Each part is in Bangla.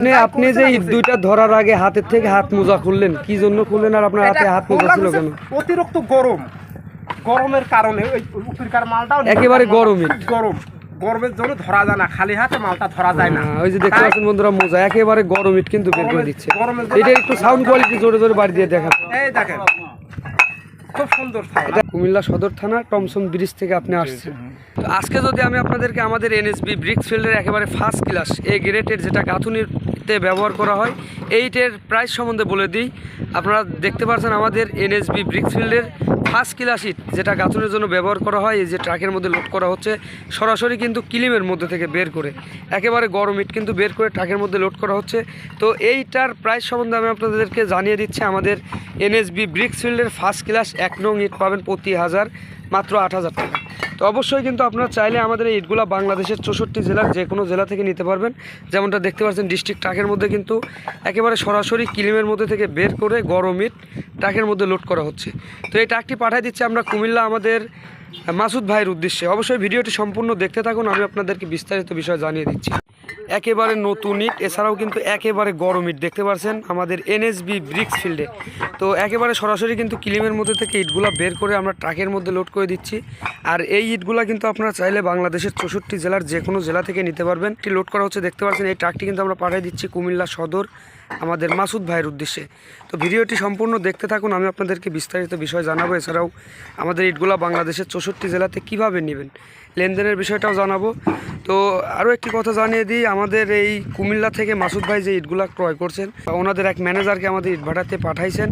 আপনি আপনি যে দুইটা ধরার আগে হাতের থেকে হাত মোজা খুললেন কি জন্য খুললেন আর আপনার হাতে হাত মোজা ছিল কেন? অতিরিক্ত গরম। গরমের কারণে ওই উপরকার মালটাও একেবারে গরমই। গরম। গরমের জন্য ধরা যায় না খালি হাতে মালটা ধরা যায় না। ওই যে দেখতে পাচ্ছেন বন্ধুরা মোজা একেবারে গরম ইট কিন্তু বের করে দিচ্ছে। এটা একটু সাউন্ড কোয়ালিটি জোরে জোরে বাড়ি দিয়ে দেখা এই দেখেন খুব সুন্দর। এটা কুমিল্লা সদর থানা টমসন ব্রিজ থেকে আপনি আসছেন। তো আজকে যদি আমি আপনাদেরকে আমাদের এনএসবি ব্রিক্স ফিল্ডের একেবারে ফার্স্ট ক্লাস এ গ্রেটের যেটা গাঁথুনিতে ব্যবহার করা হয়। এইটের প্রাইস সম্বন্ধে বলে দিই। আপনারা দেখতে পাচ্ছেন আমাদের এনএসবি ব্রিক্স ফিল্ডের ফার্স্ট ক্লাস ইট যেটা গাঁথুনির জন্য ব্যবহার করা হয়। এই যে ট্রাকের মধ্যে লোড করা হচ্ছে, সরাসরি কিন্তু কিলিমের মধ্যে থেকে বের করে। একেবারে গরম ইট কিন্তু বের করে ট্রাকের মধ্যে লোড করা হচ্ছে। তো এইটার প্রাইস সম্বন্ধে আমি আপনাদেরকে জানিয়ে দিচ্ছি, আমাদের এনএসবি ব্রিক্স ফিল্ডের ফার্স্ট ক্লাস এক নং ইট পাবেন প্রতি হাজার মাত্র আট হাজার টাকা। তো অবশ্যই কিন্তু আপনারা চাইলে আমাদের এই ইটগুলো বাংলাদেশের চৌষট্টি জেলার যে কোনো জেলা থেকে নিতে পারবেন। যেমনটা দেখতে পাচ্ছেন ডিস্ট্রিক্ট ট্রাকের মধ্যে কিন্তু একেবারে সরাসরি কিলিমের মধ্যে থেকে বের করে গরম ইট ট্রাকের মধ্যে লোড করা হচ্ছে। তো এই ট্রাকটি পাঠিয়ে দিচ্ছে আমরা কুমিল্লা আমাদের মাসুদ ভাইয়ের উদ্দেশ্যে। অবশ্যই ভিডিওটি সম্পূর্ণ দেখতে থাকুন, আমি আপনাদেরকে বিস্তারিত বিষয় জানিয়ে দিচ্ছি। একেবারে নতুন ইট, এছাড়াও কিন্তু একেবারে গরম ইট, দেখতে পাচ্ছেন আমাদের এনএসবি ব্রিক্স ফিল্ডে তো একেবারে সরাসরি কিন্তু কিলিমের মধ্যে থেকে ইটগুলা বের করে আমরা ট্রাকের মধ্যে লোড করে দিচ্ছি। আর এই ইটগুলা কিন্তু আপনারা চাইলে বাংলাদেশের চৌষট্টি জেলার যে কোনো জেলা থেকে নিতে পারবেন। এটি লোড করা হচ্ছে, দেখতে পাচ্ছেন এই ট্রাকটি কিন্তু আমরা পাঠিয়ে দিচ্ছি কুমিল্লা সদর আমাদের মাসুদ ভাইয়ের উদ্দেশ্যে। তো ভিডিওটি সম্পূর্ণ দেখতে থাকুন, আমি আপনাদেরকে বিস্তারিত বিষয় জানাব। এছাড়াও আমাদের ইটগুলা বাংলাদেশের চৌষট্টি জেলাতে কীভাবে নেবেন, লেনদেনের বিষয়টাও জানাব। তো আরও একটি কথা জানিয়ে দিই আমাদের এই কুমিল্লা থেকে মাসুদ ভাই যে ইটগুলা ক্রয় করছেন ওনাদের এক ম্যানেজারকে আমাদের ইট ভাড়াতে পাঠাইছেন।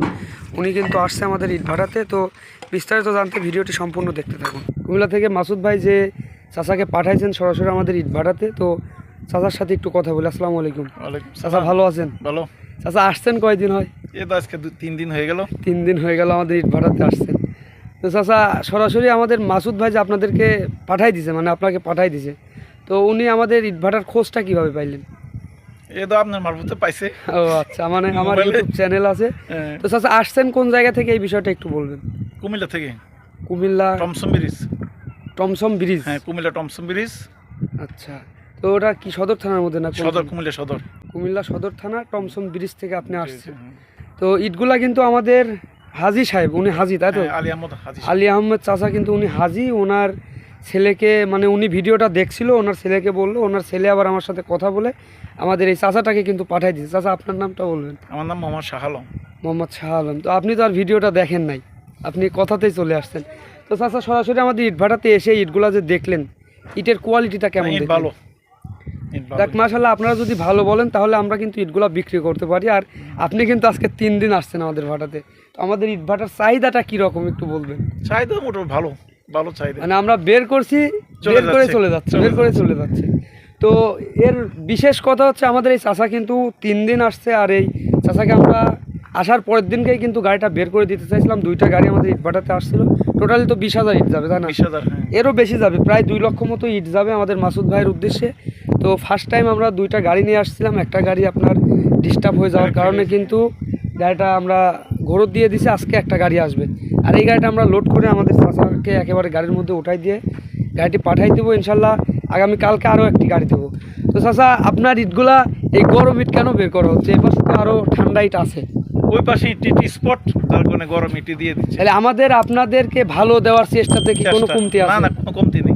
উনি কিন্তু আসছে আমাদের ইট ভাড়াতে তো বিস্তারিত জানতে ভিডিওটি সম্পূর্ণ দেখতে থাকুন। কুমিল্লা থেকে মাসুদ ভাই যে চাচাকে পাঠাইছেন সরাসরি আমাদের ইট ভাড়াতে তো চাচার সাথে একটু কথা বলি। আসসালামু আলাইকুম। চাচা ভালো আছেন? ভালো। চাচা আসছেন কয়দিন হয়? এ তো আজকে দু তিন দিন হয়ে গেল। তিন দিন হয়ে গেল আমাদের ইট ভাড়াতে আসছেন। তো চাচা সরাসরি আমাদের মাসুদ ভাই যে আপনাদেরকে পাঠাই দিছে মানে আপনাকে পাঠাই দিছে তো উনি আমাদের ইট ভাটার খোঁজটা কীভাবে পাইলেন? এ তো আপনার মারফতে পাইছে। ও আচ্ছা মানে আমার? ইউটিউব চ্যানেল আছে। হ্যাঁ, তো চাচা আসছেন কোন জায়গা থেকে এই বিষয়টা একটু বলবেন? কুমিল্লা থেকে। কুমিল্লা টমসম ব্রিজ। টমসম ব্রিজ। হ্যাঁ কুমিল্লা টমসম ব্রিজ। আচ্ছা তো ওটা কি সদর থানার মধ্যে না সদর কুমিল্লা সদর। কুমিল্লা সদর থানা টমসম ব্রিজ থেকে আপনি আসছেন। তো ইটগুলা কিন্তু আমাদের হাজি সাহেব উনি হাজি তাই তো? হ্যাঁ, আলী আহমদ হাজি আলী আহমেদ চাচা কিন্তু উনি হাজি ওনার ছেলেকে মানে উনি ভিডিওটা দেখছিল ওনার ছেলেকে বলল ওনার ছেলে আবার আমার সাথে কথা বলে আমাদের এই চাচাটাকে কিন্তু পাঠাই দিয়েছে। চাচা আপনার নামটা বলবেন? আমার নাম মোহাম্মদ শাহ আলম। মোহাম্মদ শাহ আলম। তো আপনি তো আর ভিডিওটা দেখেন নাই। আপনি কথাতেই চলে আসছেন। তো চাচা সরাসরি আমাদের ইট ভাটাতে এসে ইটগুলা যে দেখলেন ইটের কোয়ালিটিটা কেমন ভালো। দেখ মাশাল্লাহ আপনারা যদি ভালো বলেন তাহলে আমরা কিন্তু ইটগুলা বিক্রি করতে পারি। আর আপনি কিন্তু আজকে তিন দিন আসছেন আমাদের ভাটাতে। তো আমাদের ইট ভাটার চাহিদাটা কীরকম একটু বলবেন? চাহিদা মোটামুটি ভালো। ভালো চাহিদা। মানে আমরা বের করছি বের করে চলে যাচ্ছে বের করে চলে যাচ্ছে। তো এর বিশেষ কথা হচ্ছে আমাদের এই চাচা কিন্তু তিন দিন আসছে আর এই চাচাকে আমরা আসার পরের দিনকেই কিন্তু গাড়িটা বের করে দিতে চাইছিলাম। দুইটা গাড়ি আমাদের ইট ভাটাতে আসছিল। টোটালি তো বিশ হাজার ইট যাবে তাই না? হ্যাঁ। এরও বেশি যাবে প্রায় দুই লক্ষ মতো ইট যাবে আমাদের মাসুদ ভাইয়ের উদ্দেশ্যে। তো ফার্স্ট টাইম আমরা দুইটা গাড়ি নিয়ে আসছিলাম। একটা গাড়ি আপনার ডিস্টার্ব হয়ে যাওয়ার কারণে কিন্তু গাড়িটা আমরা ঘোরত দিয়ে দিছে আজকে একটা গাড়ি আসবে। আর এই গাড়িটা আমরা লোড করে আমাদের চাচাকে একেবারে গাড়ির মধ্যে উঠাই দিয়ে গাড়িটি পাঠাই দেবো ইনশাল্লাহ আগামী কালকে আরও একটি গাড়ি দেবো। তো চাচা আপনার ইটগুলা এই গরম ইট কেন বের করা হচ্ছে? এ পাশে তো আরও ঠান্ডা ইট আছে। ওই পাশে ইটি স্পট তার কারণে গরম ইটি দিয়ে দিচ্ছে। তাহলে আমাদের আপনাদেরকে ভালো দেওয়ার চেষ্টাতে কি কোনো চেষ্টা। কমতি না আছে না কোনো কমতি নেই।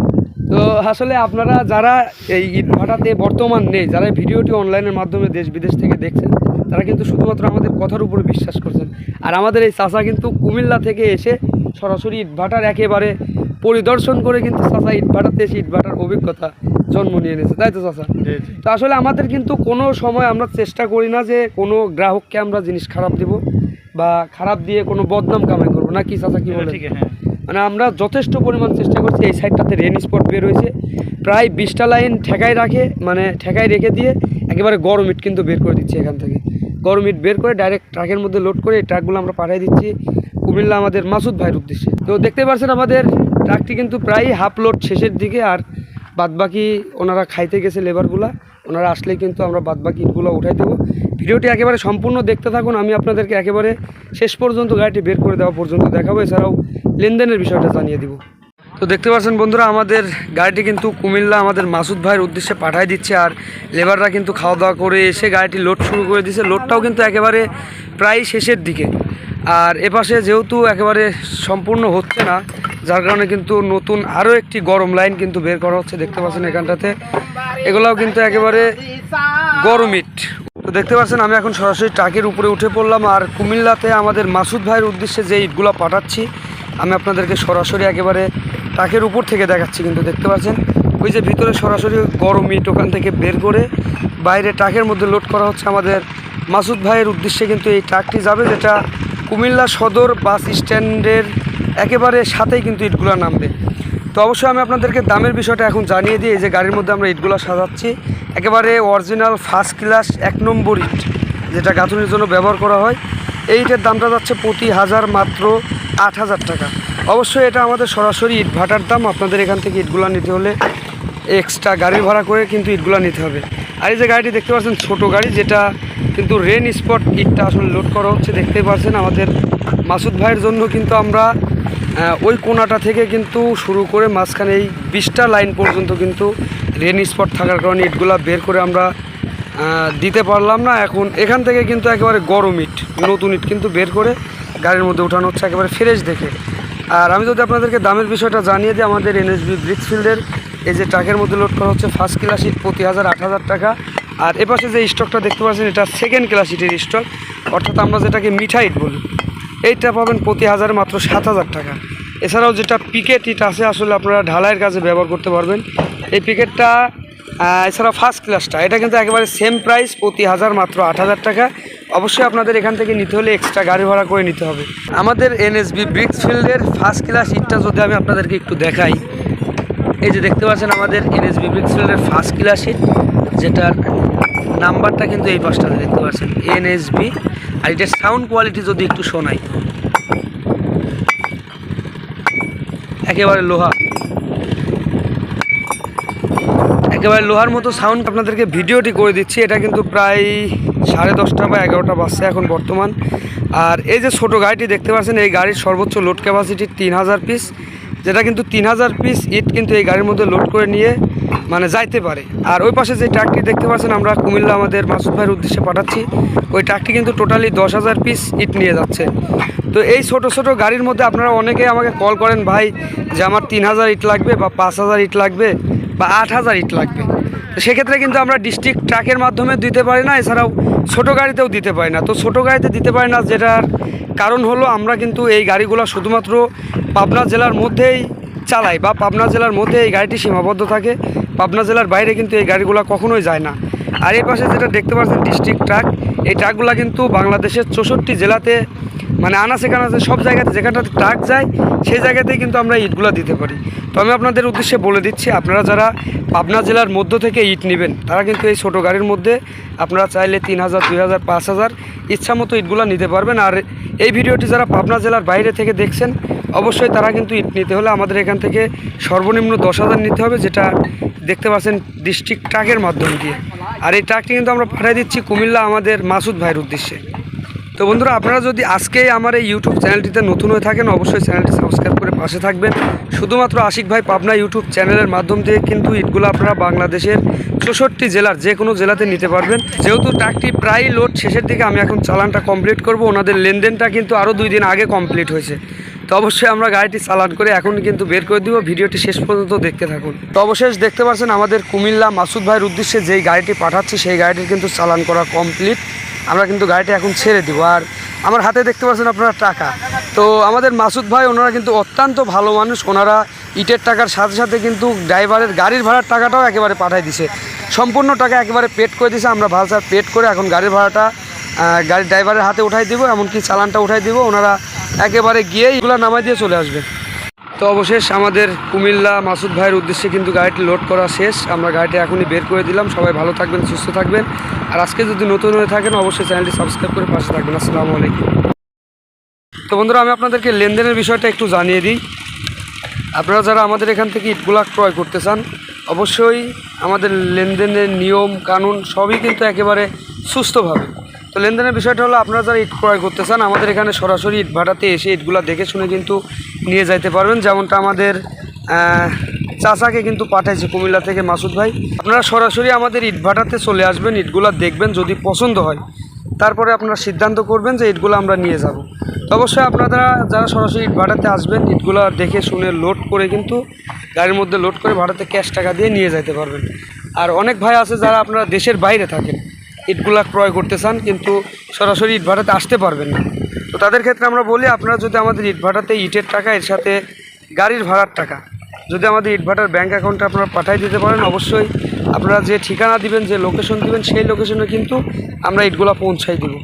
তো আসলে আপনারা যারা এই ইট ভাটাতে বর্তমান নেই যারা ভিডিওটি অনলাইনের মাধ্যমে দেশ বিদেশ থেকে দেখছেন তারা কিন্তু শুধুমাত্র আমাদের কথার উপরে বিশ্বাস করছেন। আর আমাদের এই চাচা কিন্তু কুমিল্লা থেকে এসে সরাসরি ইট ভাটার একেবারে পরিদর্শন করে কিন্তু চাচা ইট ভাটাতে এসে ইট ভাটার অভিজ্ঞতা জন্ম নিয়ে নিয়েছে তাই তো জি তো আসলে আমাদের কিন্তু কোনো সময় আমরা চেষ্টা করি না যে কোনো গ্রাহককে আমরা জিনিস খারাপ দিব বা খারাপ দিয়ে কোনো বদনাম কামাই করব। না কি চাচা কি বলেন? ঠিক হ্যাঁ। মানে আমরা যথেষ্ট পরিমাণ চেষ্টা করছি এই সাইডটাতে রেন স্পট বের হয়েছে। প্রায় বিশটা লাইন ঠেকায় রাখে মানে ঠেকায় রেখে দিয়ে একেবারে গরম ইট কিন্তু বের করে দিচ্ছি এখান থেকে। গরম ইট বের করে ডাইরেক্ট ট্রাকের মধ্যে লোড করে এই ট্রাকগুলো আমরা পাঠিয়ে দিচ্ছি কুমিল্লা আমাদের মাসুদ ভাইয়ের উদ্দেশ্যে। তো দেখতে পাচ্ছেন আমাদের ট্রাকটি কিন্তু প্রায় হাফ লোড শেষের দিকে আর বাদবাকি ওনারা খাইতে গেছে লেবারগুলা ওনারা আসলে কিন্তু আমরা বাদবাকি ইটগুলো উঠাই দেবো। ভিডিওটি একেবারে সম্পূর্ণ দেখতে থাকুন, আমি আপনাদেরকে একেবারে শেষ পর্যন্ত গাড়িটি বের করে দেওয়া পর্যন্ত দেখাবো। এছাড়াও লেনদেনের বিষয়টা জানিয়ে দিব। তো দেখতে পাচ্ছেন বন্ধুরা, আমাদের গাড়িটি কিন্তু কুমিল্লা আমাদের মাসুদ ভাইয়ের উদ্দেশ্যে পাঠিয়ে দিচ্ছে আর লেবাররা কিন্তু খাওয়া দাওয়া করে এসে গাড়িটি লোড শুরু করে দিচ্ছে লোডটাও কিন্তু একেবারে প্রায় শেষের দিকে। আর এপাশে যেহেতু একেবারে সম্পূর্ণ হচ্ছে না, যার কারণে কিন্তু নতুন আরও একটি গরম লাইন কিন্তু বের করা হচ্ছে দেখতে পাচ্ছেন এখানটাতে। এগুলাও কিন্তু একেবারে গরম ইট। তো দেখতে পাচ্ছেন, আমি এখন সরাসরি ট্রাকের উপরে উঠে পড়লাম আর কুমিল্লাতে আমাদের মাসুদ ভাইয়ের উদ্দেশ্যে যে ইটগুলো পাঠাচ্ছি আমি আপনাদেরকে সরাসরি একেবারে ট্রাকের উপর থেকে দেখাচ্ছি, কিন্তু দেখতে পাচ্ছেন? ওই যে ভিতরে সরাসরি গরম ইট ওখান থেকে বের করে বাইরে ট্রাকের মধ্যে লোড করা হচ্ছে আমাদের মাসুদ ভাইয়ের উদ্দেশ্যে, কিন্তু এই ট্রাকটি যাবে যেটা কুমিল্লা সদর বাস স্ট্যান্ডের একেবারে সাথেই কিন্তু ইটগুলো নামবে। তো অবশ্যই আমি আপনাদেরকে দামের বিষয়টা এখন জানিয়ে দিই, এই যে গাড়ির মধ্যে আমরা ইটগুলো সাজাচ্ছি। একেবারে অরিজিনাল ফার্স্ট ক্লাস এক নম্বর ইট, যেটা গাঁথুনির জন্য ব্যবহার করা হয়। এই ইটের দামটা যাচ্ছে প্রতি হাজার মাত্র আট হাজার টাকা। অবশ্যই এটা আমাদের সরাসরি ইট ভাটার দাম, আপনাদের এখান থেকে ইটগুলো নিতে হলে এক্সট্রা গাড়ি ভাড়া করে কিন্তু ইটগুলো নিতে হবে। আর এই যে গাড়িটি দেখতে পাচ্ছেন, ছোট গাড়ি যেটা কিন্তু রেন স্পট ইটটা আসলে লোড করা হচ্ছে, দেখতেই পাচ্ছেন আমাদের মাসুদ ভাইয়ের জন্য কিন্তু আমরা ওই কোনাটা থেকে কিন্তু শুরু করে মাঝখানে এই বিশটা লাইন পর্যন্ত কিন্তু রেন স্পট থাকার কারণে ইটগুলা বের করে আমরা দিতে পারলাম না। এখন এখান থেকে কিন্তু একেবারে গরম ইট, নতুন ইট কিন্তু বের করে গাড়ির মধ্যে উঠানো হচ্ছে একেবারে ফ্রেশ দেখে। আর আমি যদি আপনাদেরকে দামের বিষয়টা জানিয়ে দিই, আমাদের এনএসবি ব্রিক্সফিল্ডের এই যে ট্রাকের মধ্যে লোড করা হচ্ছে ফার্স্ট ক্লাস ইট প্রতি হাজার আট হাজার টাকা। আর এপাশে যে স্টকটা দেখতে পাচ্ছেন, এটা সেকেন্ড ক্লাস ইটের স্টক অর্থাৎ আমরা যেটাকে মিঠা ইট বলি, এইটা পাবেন প্রতি হাজারে মাত্র সাত হাজার টাকা। এছাড়াও যেটা পিকেট ইট আছে, আসলে আপনারা ঢালাইয়ের কাজে ব্যবহার করতে পারবেন। এই পিকেটটা এছাড়া ফার্স্ট ক্লাসটা এটা কিন্তু একেবারে সেম প্রাইস প্রতি হাজার মাত্র আট হাজার টাকা। অবশ্যই আপনাদের এখান থেকে নিতে হলে এক্সট্রা গাড়ি ভাড়া করে নিতে হবে। আমাদের এনএসবি ব্রিক্স ফিল্ডের ফার্স্ট ক্লাস ইটটা যদি আমি আপনাদেরকে একটু দেখাই। এই যে দেখতে পাচ্ছেন আমাদের এনএসবি ব্রিক্স ফিল্ডের ফার্স্ট ক্লাস ইট যেটার নাম্বারটা কিন্তু এই পাশটাতে দেখতে পাচ্ছেন এনএসবি আর এটার সাউন্ড কোয়ালিটি যদি একটু শোনাই। একেবারে লোহা। একেবারে লোহার মতো সাউন্ড আপনাদেরকে ভিডিওটি করে দিচ্ছি। এটা কিন্তু প্রায় সাড়ে দশটা বা এগারোটা বাজছে এখন বর্তমান। আর এই যে ছোট গাড়িটি দেখতে পাচ্ছেন, এই গাড়ির সর্বোচ্চ লোড ক্যাপাসিটি তিন হাজার পিস যেটা কিন্তু তিন হাজার পিস ইট কিন্তু এই গাড়ির মধ্যে লোড করে নিয়ে মানে যাইতে পারে। আর ওই পাশে যে ট্রাকটি দেখতে পাচ্ছেন, আমরা কুমিল্লা আমাদের মাসুদ ভাইয়ের উদ্দেশ্যে পাঠাচ্ছি। ওই ট্রাকটি কিন্তু টোটালি দশ হাজার পিস ইট নিয়ে যাচ্ছে। তো এই ছোট ছোট গাড়ির মধ্যে আপনারা অনেকেই আমাকে কল করেন, ভাই, যে আমার তিন হাজার ইট লাগবে বা পাঁচ হাজার ইট লাগবে। বা আট হাজার ইট লাগবে। তো সেক্ষেত্রে কিন্তু আমরা ডিস্ট্রিক্ট ট্রাকের মাধ্যমে দিতে পারি না, এছাড়াও ছোট গাড়িতেও দিতে পারি না। তো ছোট গাড়িতে দিতে পারি না, যেটার কারণ হলো আমরা কিন্তু এই গাড়িগুলো শুধুমাত্র পাবনা জেলার মধ্যেই চালাই বা পাবনা জেলার মধ্যে এই গাড়িটি সীমাবদ্ধ থাকে। পাবনা জেলার বাইরে কিন্তু এই গাড়িগুলো কখনোই যায় না। আর এই পাশে যেটা দেখতে পাচ্ছেন ডিস্ট্রিক্ট ট্রাক এই ট্রাকগুলো কিন্তু বাংলাদেশের চৌষট্টি জেলাতে মানে আনাচে কানাচে সব জায়গাতে, যেখানটাতে ট্রাক যায়, সেই জায়গাতেই কিন্তু আমরা ইটগুলো দিতে পারি। তো আমি আপনাদের উদ্দেশ্যে বলে দিচ্ছি, আপনারা যারা পাবনা জেলার মধ্য থেকে ইট নেবেন, তারা কিন্তু এই ছোটো গাড়ির মধ্যে আপনারা চাইলে তিন হাজার, দুই হাজার, পাঁচ হাজার ইচ্ছা মতো ইটগুলো নিতে পারবেন। আর এই ভিডিওটি যারা পাবনা জেলার বাইরে থেকে দেখছেন, অবশ্যই তারা কিন্তু ইট নিতে হলে আমাদের এখান থেকে সর্বনিম্ন দশ হাজার নিতে হবে, যেটা দেখতে পাচ্ছেন ডিস্ট্রিক্ট ট্রাকের মাধ্যম দিয়ে। আর এই ট্রাকটি কিন্তু আমরা পাঠিয়ে দিচ্ছি কুমিল্লা আমাদের মাসুদ ভাইয়ের উদ্দেশ্যে। তো বন্ধুরা, আপনারা যদি আজকে আমার এই ইউটিউব চ্যানেলটিতে নতুন হয়ে থাকেন, অবশ্যই চ্যানেলটি সাবস্ক্রাইব করে পাশে থাকবেন। শুধুমাত্র আশিক ভাই পাবনা ইউটিউব চ্যানেলের মাধ্যম থেকে কিন্তু ইটগুলো আপনারা বাংলাদেশের চৌষট্টি জেলার যে কোনো জেলাতে নিতে পারবেন। যেহেতু ট্রাকটি প্রায় লোড শেষের দিকে, আমি এখন চালানটা কমপ্লিট করব। ওনাদের লেনদেনটা কিন্তু আরও দুই দিন আগে কমপ্লিট হয়েছে। তো অবশ্যই আমরা গাড়িটি চালান করে এখন কিন্তু বের করে দিব। ভিডিওটি শেষ পর্যন্ত দেখতে থাকুন। তো অবশেষ দেখতে পাচ্ছেন আমাদের কুমিল্লা মাসুদ ভাইয়ের উদ্দেশ্যে যেই গাড়িটি পাঠাচ্ছি, সেই গাড়িটির কিন্তু চালান করা কমপ্লিট আমরা কিন্তু গাড়িটি এখন ছেড়ে দিব। আর আমার হাতে দেখতে পাচ্ছেন আপনারা টাকা। তো আমাদের মাসুদ ভাই, ওনারা কিন্তু অত্যন্ত ভালো মানুষ। ওনারা ইটের টাকার সাথে সাথে কিন্তু ড্রাইভারের গাড়ির ভাড়ার টাকাটাও একেবারে পাঠাই দিছে। সম্পূর্ণ টাকা একেবারে পেড করে দিছে। আমরা ভালসার পেড করে এখন গাড়ির ভাড়াটা গাড়ির ড্রাইভারের হাতে উঠাই দিব। এমনকি চালানটা উঠাই দিব। ওনারা একেবারে গিয়ে এগুলো নামাই দিয়ে চলে আসবে। তো অবশেষ আমাদের কুমিল্লা মাসুদ ভাইয়ের উদ্দেশ্যে কিন্তু গাড়িটি লোড করা শেষ। আমরা গাড়িটি এখনই বের করে দিলাম। সবাই ভালো থাকবেন, সুস্থ থাকবেন। আর আজকে যদি নতুন হয়ে থাকেন, অবশ্যই চ্যানেলটি সাবস্ক্রাইব করে পাশে থাকবেন। আসসালামু আলাইকুম। তো বন্ধুরা, আমি আপনাদেরকে লেনদেনের বিষয়টা একটু জানিয়ে দিই। আপনারা যারা আমাদের এখান থেকে ইটগুলা ক্রয় করতে চান, অবশ্যই আমাদের লেনদেনের নিয়ম, কানুন সবই কিন্তু একেবারে সুস্থভাবে। তো লেনদেনের বিষয়টা হলো আপনারা যারা ইট ক্রয় করতে চান, আমাদের এখানে সরাসরি ইট ভাটাতে এসে ইটগুলা দেখে শুনে কিন্তু নিয়ে যাইতে পারবেন। যেমনটা আমাদের চাচাকে কিন্তু পাঠাইছে কুমিল্লা থেকে মাসুদ ভাই। আপনারা সরাসরি আমাদের ইট ভাটাতে চলে আসবেন ইটগুলো দেখবেন যদি পছন্দ হয়। তারপরে আপনারা সিদ্ধান্ত করবেন যে ইটগুলো আমরা নিয়ে যাব। তো অবশ্যই আপনারা যারা সরাসরি ইট ভাড়াতে আসবেন ইটগুলো দেখে শুনে লোড করে কিন্তু গাড়ির মধ্যে লোড করে ভাড়াতে ক্যাশ টাকা দিয়ে নিয়ে যেতে পারবেন। আর অনেক ভাই আছে যারা আপনারা দেশের বাইরে থাকেন। ইটগুলা ক্রয় করতে চান, কিন্তু সরাসরি ইট ভাড়াতে আসতে পারবেন না। তো তাদের ক্ষেত্রে আমরা বলি, আপনারা যদি আমাদের ইট ভাড়াতে ইটের টাকা, এর সাথে গাড়ির ভাড়ার টাকা, যদি আমাদের ইটভাটার ব্যাঙ্ক অ্যাকাউন্টে আপনারা পাঠিয়ে দিতে পারেন, অবশ্যই আপনারা যে ঠিকানা দিবেন, যে লোকেশন দিবেন, সেই লোকেশনে কিন্তু আমরা ইটগুলা পৌঁছাই দেবো।